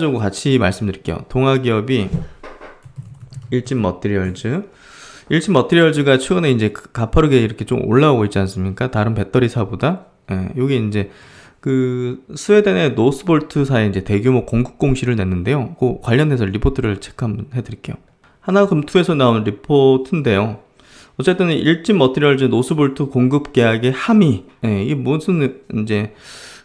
가지고 같이 말씀드릴게요. 동아기업이 일진 머티리얼즈 일진 머티리얼즈가 최근에 이제 그 가파르게 이렇게 좀 올라오고 있지 않습니까? 다른 배터리사보다 예, 요게 이제 그 스웨덴의 노스볼트사의 이제 대규모 공급 공시를 냈는데요. 그 관련해서 리포트를 체크 한번 해드릴게요. 하나금투에서 나온 리포트인데요. 어쨌든 일진 머티리얼즈 노스볼트 공급 계약의 함의 예, 이게 무슨 이제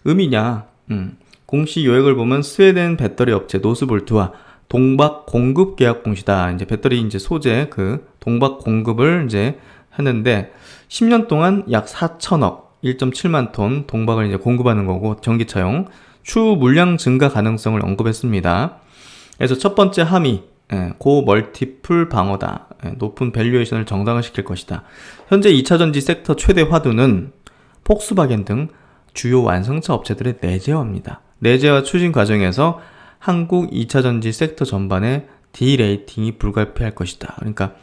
의미냐? 음, 공시 요약을 보면 스웨덴 배터리 업체 노스볼트와 동박 공급 계약 공시다. 이제 배터리 이제 소재 그 동박 공급을 이제 했는데 10년 동안 약 4천억 1.7만 톤 동박을 이제 공급하는 거고 전기차용 추후 물량 증가 가능성을 언급했습니다. 그래서 첫 번째 함의 예, 고 멀티플 방어다. 예, 높은 밸류에이션을 정당화시킬 것이다. 현재 2차 전지 섹터 최대 화두는 폭스바겐 등 주요 완성차 업체들의 내재화입니다. 내재화 추진 과정에서 한국 2차 전지 섹터 전반의 디레이팅이 불가피할 것이다. 그러니까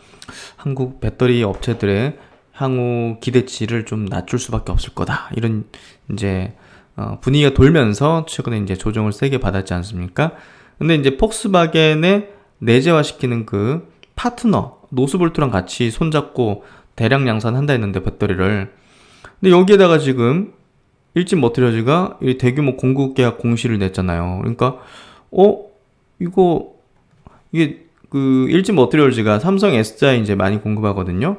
한국 배터리 업체들의 향후 기대치를 좀 낮출 수밖에 없을 거다. 이런 이제 어, 분위기가 돌면서 최근에 이제 조정을 세게 받았지 않습니까? 근데 이제 폭스바겐의 내재화시키는 그 파트너 노스볼트랑 같이 손잡고 대량 양산한다 했는데 배터리를 근데 여기에다가 지금 일진 머티리얼즈가 이 대규모 공급 계약 공시를 냈잖아요. 그러니까 어 이거 이게 그 일진 머티리얼즈가 삼성 S자에 이제 많이 공급하거든요.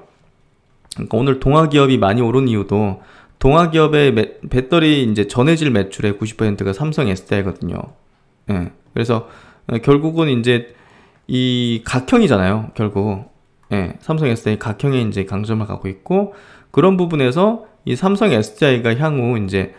그러니까 오늘 동아 기업이 많이 오른 이유도 동아 기업의 매, 배터리 이제 전해질 매출의 90%가 삼성 S자이거든요. 예. 그래서 어, 결국은 이제 이 각형이잖아요. 결국 예. 삼성 S자의 각형에 이제 강점을 갖고 있고 그런 부분에서 이 삼성 SDI가 향후 이제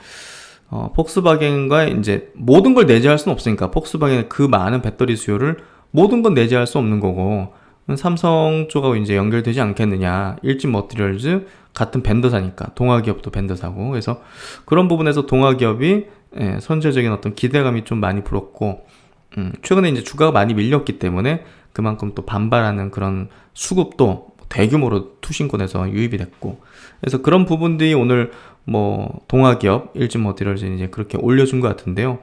어, 폭스바겐과 이제 모든 걸 내재할 수는 없으니까 폭스바겐의 그 많은 배터리 수요를 모든 건 내재할 수 없는 거고 삼성 쪽하고 이제 연결되지 않겠느냐. 일진 머티리얼즈 같은 벤더사니까. 동아기업도 벤더사고. 그래서 그런 부분에서 동아기업이 예, 선제적인 어떤 기대감이 좀 많이 불었고 음, 최근에 이제 주가가 많이 밀렸기 때문에 그만큼 또 반발하는 그런 수급도 대규모로 투신권에서 유입이 됐고 그래서 그런 부분들이 오늘 뭐 동아기업 일진 머티리얼즈 이제 그렇게 올려준 것 같은데요.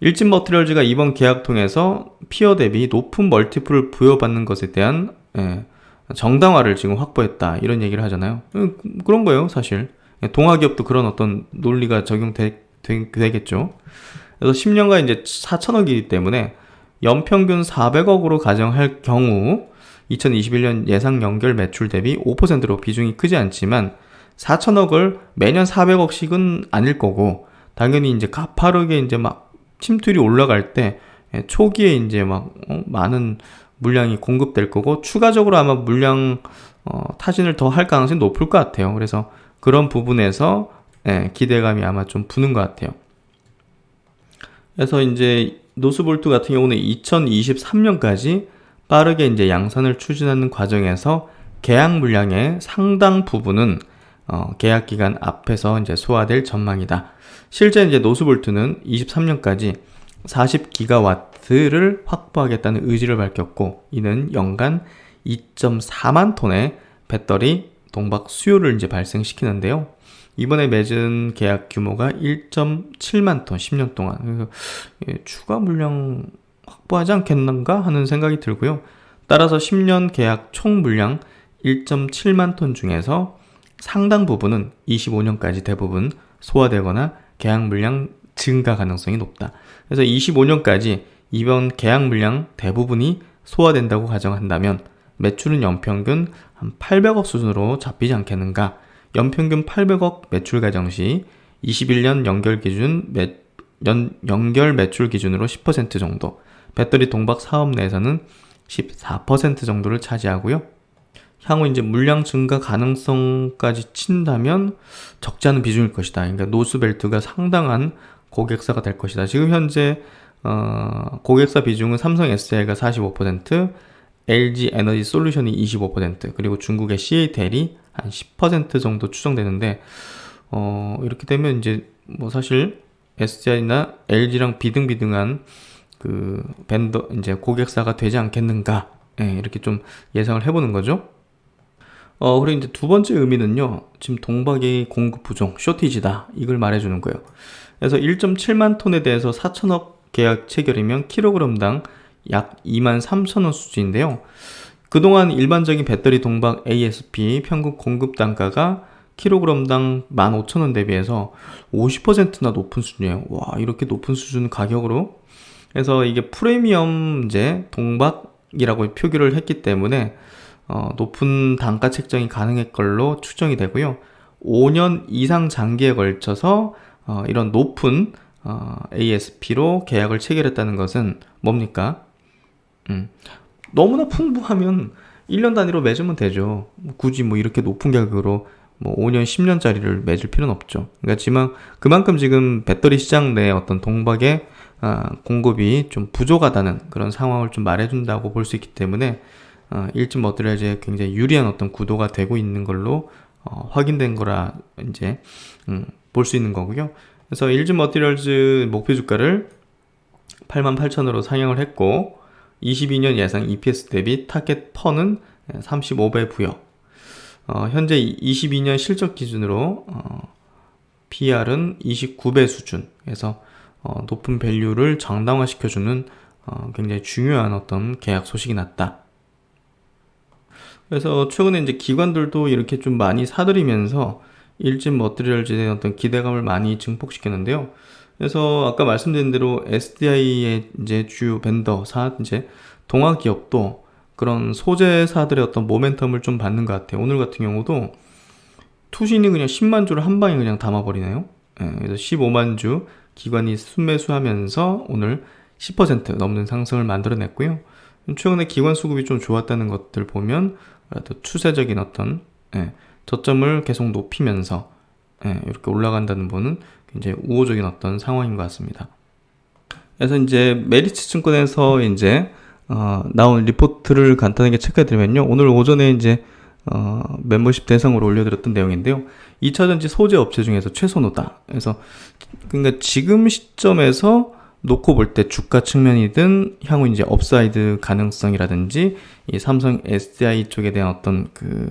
일진 머티리얼즈가 이번 계약 통해서 피어 대비 높은 멀티플을 부여받는 것에 대한 예, 정당화를 지금 확보했다 이런 얘기를 하잖아요. 음, 그런 거예요 사실. 예, 동아기업도 그런 어떤 논리가 적용되겠죠. 그래서 10년간 이제 4천억이기 때문에 연평균 400억으로 가정할 경우 2021년 예상 연결 매출 대비 5%로 비중이 크지 않지만 4천억을 매년 400억씩은 아닐 거고 당연히 이제 가파르게 이제 막 침투율이 올라갈 때 예, 초기에 이제 막 어, 많은 물량이 공급될 거고 추가적으로 아마 물량 어, 타진을 더 할 가능성이 높을 것 같아요. 그래서 그런 부분에서 예, 기대감이 아마 좀 부는 것 같아요. 그래서 이제 노스볼트 같은 경우는 2023년까지 빠르게 이제 양산을 추진하는 과정에서 계약 물량의 상당 부분은 어, 계약 기간 앞에서 이제 소화될 전망이다. 실제 이제 노스볼트는 23년까지 40기가와트를 확보하겠다는 의지를 밝혔고 이는 연간 2.4만 ton의 배터리 동박 수요를 이제 발생시키는데요. 이번에 맺은 계약 규모가 1.7만 톤 10년 동안 그래서 예, 추가 물량 확보하지 않겠는가 하는 생각이 들고요. 따라서 10년 계약 총 물량 1.7만 톤 중에서 상당 부분은 25년까지 대부분 소화되거나 계약 물량 증가 가능성이 높다. 그래서 25년까지 이번 계약 물량 대부분이 소화된다고 가정한다면 매출은 연평균 한 800억 수준으로 잡히지 않겠는가? 연평균 800억 매출 가정 시 21년 연결 기준 매, 연, 연결 매출 기준으로 10% 정도, 배터리 동박 사업 내에서는 14% 정도를 차지하고요. 향후 이제 물량 증가 가능성까지 친다면 적지 않은 비중일 것이다. 그러니까 노스벨트가 상당한 고객사가 될 것이다. 지금 현재 어, 고객사 비중은 삼성 SDI가 45%, LG 에너지 솔루션이 25%, 그리고 중국의 CATL이 한 10% 정도 추정되는데 어, 이렇게 되면 이제 뭐 사실 SDI나 LG랑 비등비등한 그 벤더 이제 고객사가 되지 않겠는가 예, 이렇게 좀 예상을 해보는 거죠. 어 그리고 이제 두 번째 의미는요. 지금 동박이 공급 부족, 쇼티지다 이걸 말해주는 거예요. 그래서 1.7만 톤에 대해서 4천억 계약 체결이면 킬로그램당 약 2만 3천 원 수준인데요. 그동안 일반적인 배터리 동박 ASP 평균 공급 단가가 킬로그램당 15,000원 대비해서 50%나 높은 수준이에요. 와, 이렇게 높은 수준 가격으로. 그래서 이게 프리미엄 이제 동박이라고 표기를 했기 때문에 어, 높은 단가 책정이 가능할 걸로 추정이 되고요. 5년 이상 장기에 걸쳐서 어, 이런 높은 어, ASP로 계약을 체결했다는 것은 뭡니까? 음, 너무나 풍부하면 1년 단위로 맺으면 되죠. 굳이 뭐 이렇게 높은 가격으로 뭐 5년, 10년짜리를 맺을 필요는 없죠. 그러니까 지만 그만큼 지금 배터리 시장 내 어떤 동박의 아, 공급이 좀 부족하다는 그런 상황을 좀 말해준다고 볼 수 있기 때문에 어, 일진 머드레즈에 굉장히 유리한 어떤 구도가 되고 있는 걸로 어, 확인된 거라 이제 음, 볼 수 있는 거고요. 그래서 일진 머티리얼즈 목표 주가를 88,000으로 상향을 했고 22년 예상 EPS 대비 타겟 퍼는 35배 부여. 어, 현재 22년 실적 기준으로 어, PR은 29배 수준. 그래서 어, 높은 밸류를 정당화시켜주는 어, 굉장히 중요한 어떤 계약 소식이 났다. 그래서 최근에 이제 기관들도 이렇게 좀 많이 사들이면서 일진 머트리얼즈의 어떤 기대감을 많이 증폭시켰는데요. 그래서 아까 말씀드린 대로 SDI의 이제 주요 벤더사 이제 동화 기업도 그런 소재사들의 어떤 모멘텀을 좀 받는 것 같아요. 오늘 같은 경우도 투신이 그냥 10만 주를 한 방에 그냥 담아버리네요. 예, 그래서 15만 주 기관이 순매수하면서 오늘 10% 넘는 상승을 만들어냈고요. 최근에 기관 수급이 좀 좋았다는 것들 보면 또 추세적인 어떤 예, 저점을 계속 높이면서 예, 이렇게 올라간다는 분은 굉장히 우호적인 어떤 상황인 것 같습니다. 그래서 이제 메리츠 증권에서 이제 어, 나온 리포트를 간단하게 체크해 드리면요. 오늘 오전에 이제 어, 멤버십 대상으로 올려드렸던 내용인데요. 2차전지 소재 업체 중에서 최선호다. 그래서 그러니까 지금 시점에서 놓고 볼 때 주가 측면이든 향후 이제 업사이드 가능성이라든지 이 삼성 SDI 쪽에 대한 어떤 그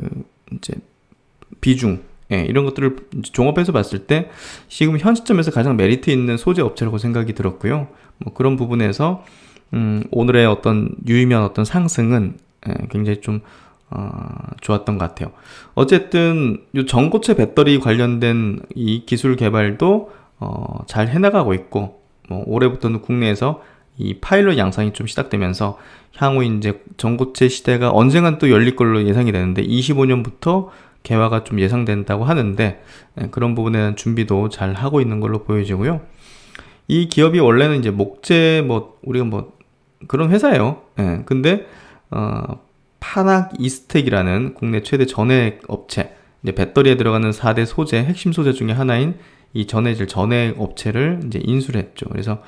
이제 비중 예, 이런 것들을 종합해서 봤을 때 지금 현 시점에서 가장 메리트 있는 소재 업체라고 생각이 들었고요. 뭐 그런 부분에서 음, 오늘의 어떤 유의미한 어떤 상승은 예, 굉장히 좀 어, 좋았던 것 같아요. 어쨌든 이 전고체 배터리 관련된 이 기술 개발도 어, 잘 해나가고 있고 뭐 올해부터는 국내에서 이 파일럿 양상이 좀 시작되면서 향후 이제 전고체 시대가 언젠간 또 열릴 걸로 예상이 되는데 25년부터 개화가 좀 예상된다고 하는데 예, 그런 부분에 대한 준비도 잘 하고 있는 걸로 보여지고요. 이 기업이 원래는 이제 목재 뭐 우리가 뭐 그런 회사예요. 예. 근데 어 파낙 이스텍이라는 국내 최대 전해 업체 이제 배터리에 들어가는 4대 소재 핵심 소재 중에 하나인 이 전해질 전해 업체를 이제 인수를 했죠. 그래서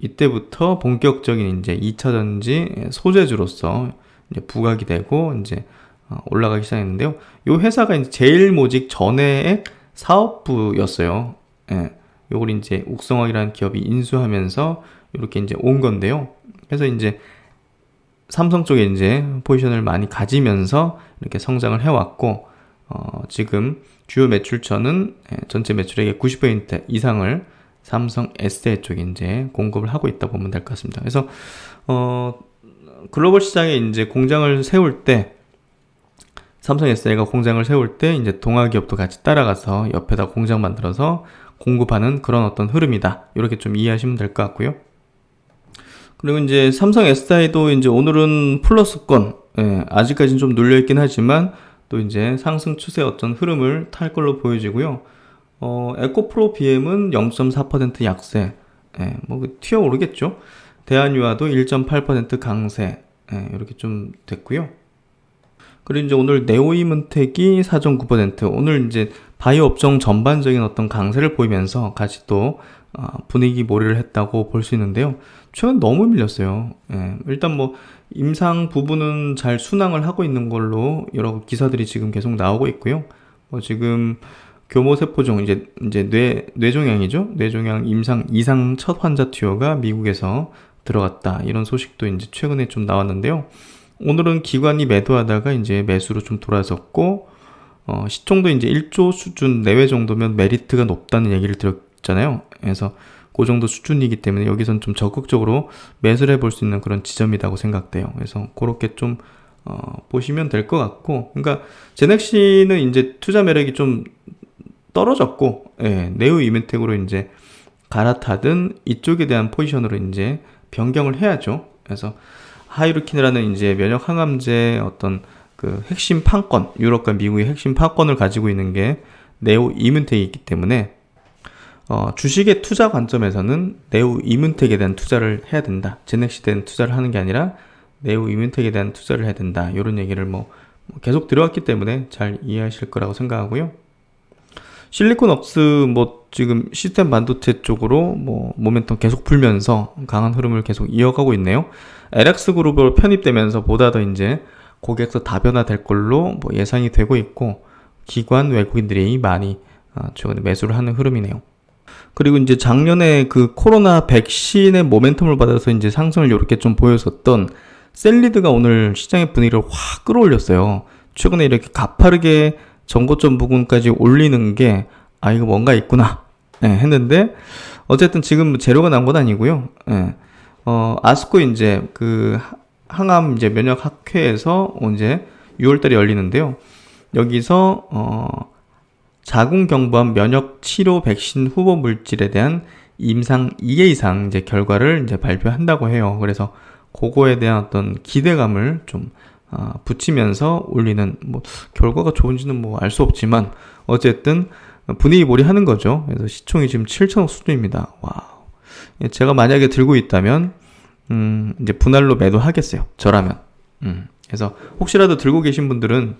이때부터 본격적인 이제 2차 전지 소재주로서 이제 부각이 되고 이제 어, 올라가기 시작했는데요. 이 회사가 이제 제일 모직 전해액 사업부였어요. 예. 요걸 이제 욱성학이라는 기업이 인수하면서 이렇게 이제 온 건데요. 그래서 이제 삼성 쪽에 이제 포지션을 많이 가지면서 이렇게 성장을 해왔고, 어, 지금 주요 매출처는 예, 전체 매출액의 90% 이상을 삼성 SDI 쪽에 이제 공급을 하고 있다 보면 될 것 같습니다. 그래서, 어, 글로벌 시장에 이제 공장을 세울 때 삼성 SDI가 공장을 세울 때 이제 동아 기업도 같이 따라가서 옆에다 공장 만들어서 공급하는 그런 어떤 흐름이다. 이렇게 좀 이해하시면 될 것 같고요. 그리고 이제 삼성 SDI도 이제 오늘은 플러스권, 예, 아직까지는 좀 눌려있긴 하지만 또 이제 상승 추세 어떤 흐름을 탈 걸로 보여지고요. 어, 에코프로 BM은 0.4% 약세, 예, 뭐그 튀어 오르겠죠. 대한유화도 1.8% 강세, 예, 이렇게 좀 됐고요. 그리고 이제 오늘 네오이문텍이 4.9% 오늘 이제 바이오 업종 전반적인 어떤 강세를 보이면서 같이 또 어, 분위기 몰이를 했다고 볼 수 있는데요. 최근 너무 밀렸어요. 예, 일단 뭐 임상 부분은 잘 순항을 하고 있는 걸로 여러 기사들이 지금 계속 나오고 있고요. 뭐 지금 교모세포종 이제 이제 뇌 뇌종양이죠. 뇌종양 임상 이상 첫 환자 투여가 미국에서 들어갔다 이런 소식도 이제 최근에 좀 나왔는데요. 오늘은 기관이 매도하다가 이제 매수로 좀 돌아섰고 어, 시총도 이제 1조 수준 내외 정도면 메리트가 높다는 얘기를 들었잖아요. 그래서 그 정도 수준이기 때문에 여기선 좀 적극적으로 매수를 해볼 수 있는 그런 지점이라고 생각돼요. 그래서 그렇게 좀 어, 보시면 될 것 같고, 그러니까 제넥시는 이제 투자 매력이 좀 떨어졌고, 예, 네오 이멘텍으로 이제 갈아타든 이쪽에 대한 포지션으로 이제 변경을 해야죠. 그래서 하이루킨이라는 이제 면역 항암제 어떤 그 핵심 판권, 유럽과 미국의 핵심 판권을 가지고 있는 게 네오 이문텍이 있기 때문에 어, 주식의 투자 관점에서는 네오 이문텍에 대한 투자를 해야 된다. 제넥시 대한 투자를 하는 게 아니라 네오 이문텍에 대한 투자를 해야 된다. 이런 얘기를 뭐 계속 들어왔기 때문에 잘 이해하실 거라고 생각하고요. 실리콘업스 뭐 지금 시스템 반도체 쪽으로 뭐 모멘텀 계속 풀면서 강한 흐름을 계속 이어가고 있네요. LX 그룹으로 편입되면서 보다 더 이제 고객서 다변화 될 걸로 뭐 예상이 되고 있고 기관 외국인들이 많이 어, 최근에 매수를 하는 흐름이네요. 그리고 이제 작년에 그 코로나 백신의 모멘텀을 받아서 이제 상승을 이렇게 좀 보였었던 셀리드가 오늘 시장의 분위기를 확 끌어올렸어요. 최근에 이렇게 가파르게 전고점 부분까지 올리는 게, 아, 이거 뭔가 있구나. 예, 했는데, 어쨌든 지금 재료가 난 건 아니고요. 예, 어, 아스코 이제 그 항암 이제 면역 학회에서 이제 6월달에 열리는데요. 여기서, 어, 자궁경부암 면역 치료 백신 후보 물질에 대한 임상 2회 이상 이제 결과를 이제 발표한다고 해요. 그래서 그거에 대한 어떤 기대감을 좀 아, 붙이면서 올리는 뭐 결과가 좋은지는 뭐 알 수 없지만 어쨌든 분위기 몰이하는 거죠. 그래서 시총이 지금 7천억 수준입니다. 와, 제가 만약에 들고 있다면 음, 이제 분할로 매도하겠어요. 저라면. 음. 그래서 혹시라도 들고 계신 분들은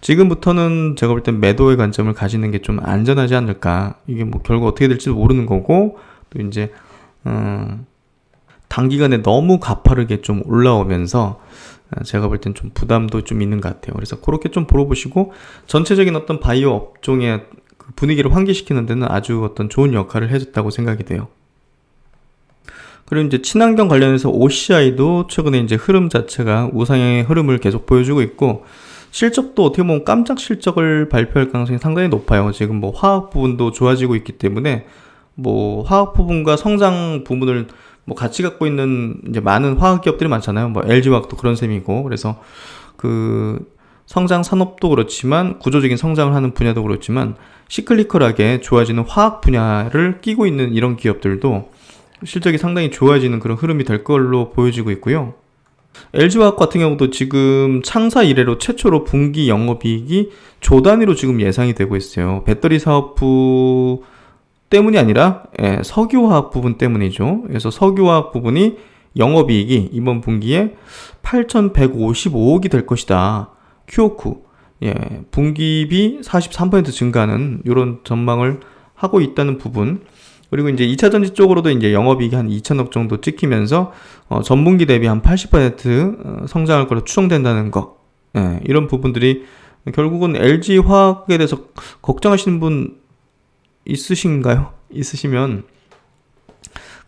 지금부터는 제가 볼 땐 매도의 관점을 가지는 게 좀 안전하지 않을까. 이게 뭐 결과 어떻게 될지도 모르는 거고 또 이제 음, 단기간에 너무 가파르게 좀 올라오면서 제가 볼 땐 좀 부담도 좀 있는 것 같아요. 그래서 그렇게 좀 보러보시고 전체적인 어떤 바이오 업종의 그 분위기를 환기시키는 데는 아주 어떤 좋은 역할을 해줬다고 생각이 돼요. 그리고 이제 친환경 관련해서 OCI도 최근에 이제 흐름 자체가 우상향의 흐름을 계속 보여주고 있고 실적도 어떻게 보면 깜짝 실적을 발표할 가능성이 상당히 높아요. 지금 뭐 화학 부분도 좋아지고 있기 때문에 뭐 화학 부분과 성장 부분을 뭐 같이 갖고 있는 이제 많은 화학 기업들이 많잖아요. 뭐 LG화학도 그런 셈이고 그래서 그 성장 산업도 그렇지만 구조적인 성장을 하는 분야도 그렇지만 시클리컬하게 좋아지는 화학 분야를 끼고 있는 이런 기업들도 실적이 상당히 좋아지는 그런 흐름이 될 걸로 보여지고 있고요. LG화학 같은 경우도 지금 창사 이래로 최초로 분기 영업이익이 조 단위로 지금 예상이 되고 있어요. 배터리 사업부 때문이 아니라 예, 석유화학 부분 때문이죠. 그래서 석유화학 부분이 영업이익이 이번 분기에 8,155억이 될 것이다. 큐오쿠 예, 분기비 43% 증가하는 이런 전망을 하고 있다는 부분. 그리고 이제 2차 전지 쪽으로도 이제 영업이익이 한 2천억 정도 찍히면서 어, 전분기 대비 한 80% 어, 성장할 거로 추정된다는 거. 예, 이런 부분들이 결국은 LG 화학에 대해서 걱정하시는 분 있으신가요? 있으시면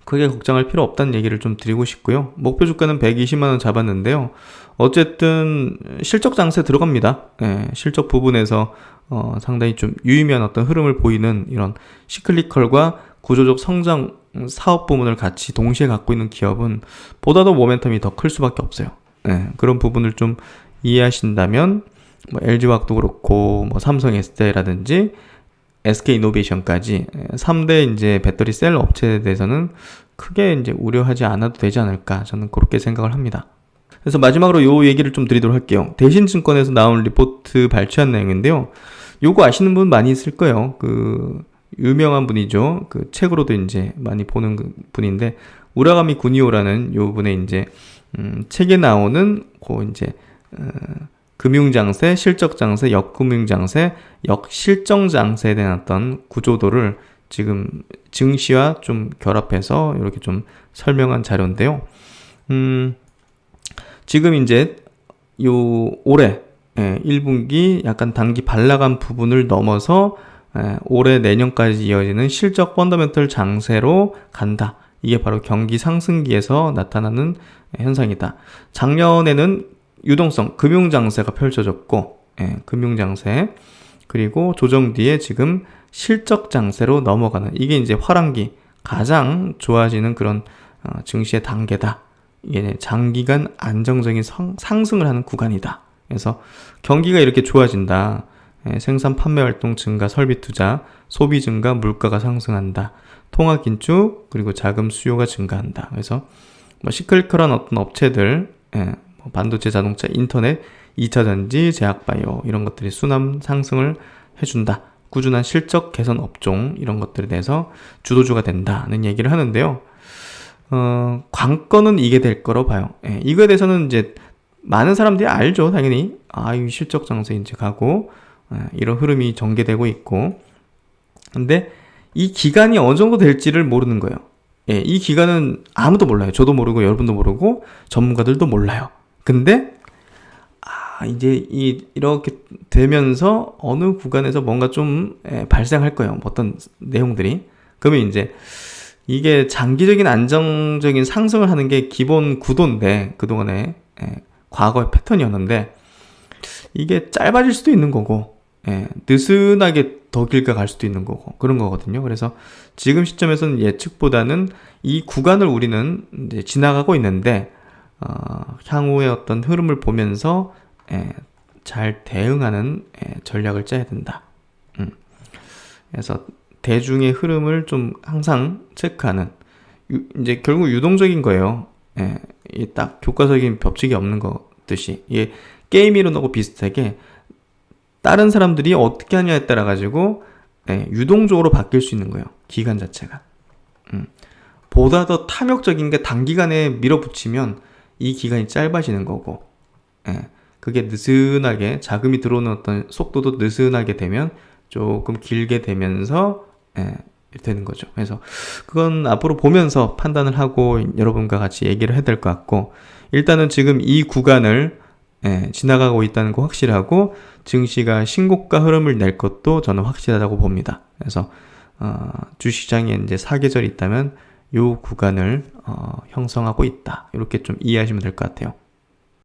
크게 걱정할 필요 없다는 얘기를 좀 드리고 싶고요. 목표 주가는 120만 원 잡았는데요. 어쨌든 실적 장세 들어갑니다. 예, 실적 부분에서 어, 상당히 좀 유의미한 어떤 흐름을 보이는 이런 시클리컬과 구조적 성장 사업 부문을 같이 동시에 갖고 있는 기업은 보다 더 모멘텀이 더 클 수밖에 없어요. 예, 그런 부분을 좀 이해하신다면 뭐 LG화학도 그렇고 뭐 삼성 에스테라든지 SK 이노베이션까지 3대 이제 배터리 셀 업체에 대해서는 크게 이제 우려하지 않아도 되지 않을까 저는 그렇게 생각을 합니다. 그래서 마지막으로 요 얘기를 좀 드리도록 할게요. 대신증권에서 나온 리포트 발췌한 내용인데요. 요거 아시는 분 많이 있을 거예요. 그 유명한 분이죠. 그 책으로도 이제 많이 보는 그 분인데 우라가미 구니오라는 요 분의 이제 음, 책에 나오는 그 이제 어, 금융장세, 실적장세, 역금융장세, 역실정장세에 대한 어떤 구조도를 지금 증시와 좀 결합해서 이렇게 좀 설명한 자료인데요. 음, 지금 이제 요 올해 예, 1분기 약간 단기 반락한 부분을 넘어서 예, 올해 내년까지 이어지는 실적 펀더멘털 장세로 간다. 이게 바로 경기 상승기에서 나타나는 현상이다. 작년에는 유동성 금융장세가 펼쳐졌고 예, 금융장세 그리고 조정 뒤에 지금 실적 장세로 넘어가는 이게 이제 화랑기 가장 좋아지는 그런 어, 증시의 단계다. 이게 장기간 안정적인 성, 상승을 하는 구간이다. 그래서 경기가 이렇게 좋아진다. 예, 생산 판매 활동 증가, 설비 투자, 소비 증가, 물가가 상승한다. 통화 긴축, 그리고 자금 수요가 증가한다. 그래서 뭐 시끌컬한 어떤 업체들, 예, 뭐 반도체, 자동차, 인터넷, 2차 전지, 제약 바이오 이런 것들이 수남 상승을 해준다. 꾸준한 실적 개선 업종 이런 것들에 대해서 주도주가 된다는 얘기를 하는데요. 어, 관건은 이게 될 거로 봐요. 예, 이거에 대해서는 이제 많은 사람들이 알죠, 당연히. 아, 이 실적 장세 이제 가고, 예, 이런 흐름이 전개되고 있고. 근데 이 기간이 어느 정도 될지를 모르는 거예요. 예, 이 기간은 아무도 몰라요. 저도 모르고, 여러분도 모르고, 전문가들도 몰라요. 근데, 아, 이제 이, 이렇게 되면서 어느 구간에서 뭔가 좀 예, 발생할 거예요. 뭐 어떤 내용들이. 그러면 이제, 이게 장기적인 안정적인 상승을 하는 게 기본 구도인데 그동안에 예, 과거의 패턴이었는데 이게 짧아질 수도 있는 거고 예, 느슨하게 더 길게 갈 수도 있는 거고 그런 거거든요. 그래서 지금 시점에서는 예측보다는 이 구간을 우리는 이제 지나가고 있는데 어, 향후의 어떤 흐름을 보면서 예, 잘 대응하는 예, 전략을 짜야 된다. 음. 그래서 대중의 흐름을 좀 항상 체크하는 유, 이제 결국 유동적인 거예요. 예, 이딱 교과적인 법칙이 없는 거듯이 이게 게임 이론하고 비슷하게 다른 사람들이 어떻게 하냐에 따라 가지고 예, 유동적으로 바뀔 수 있는 거예요. 기간 자체가. 음. 보다 더 탐욕적인 게 단기간에 밀어붙이면 이 기간이 짧아지는 거고, 예, 그게 느슨하게 자금이 들어오는 어떤 속도도 느슨하게 되면 조금 길게 되면서 예, 되는 거죠. 그래서 그건 앞으로 보면서 판단을 하고 여러분과 같이 얘기를 해야 될 것 같고 일단은 지금 이 구간을 예, 지나가고 있다는 거 확실하고 증시가 신고가 흐름을 낼 것도 저는 확실하다고 봅니다. 그래서 어, 주시장에 이제 사계절이 있다면 요 구간을 어, 형성하고 있다. 이렇게 좀 이해하시면 될 것 같아요.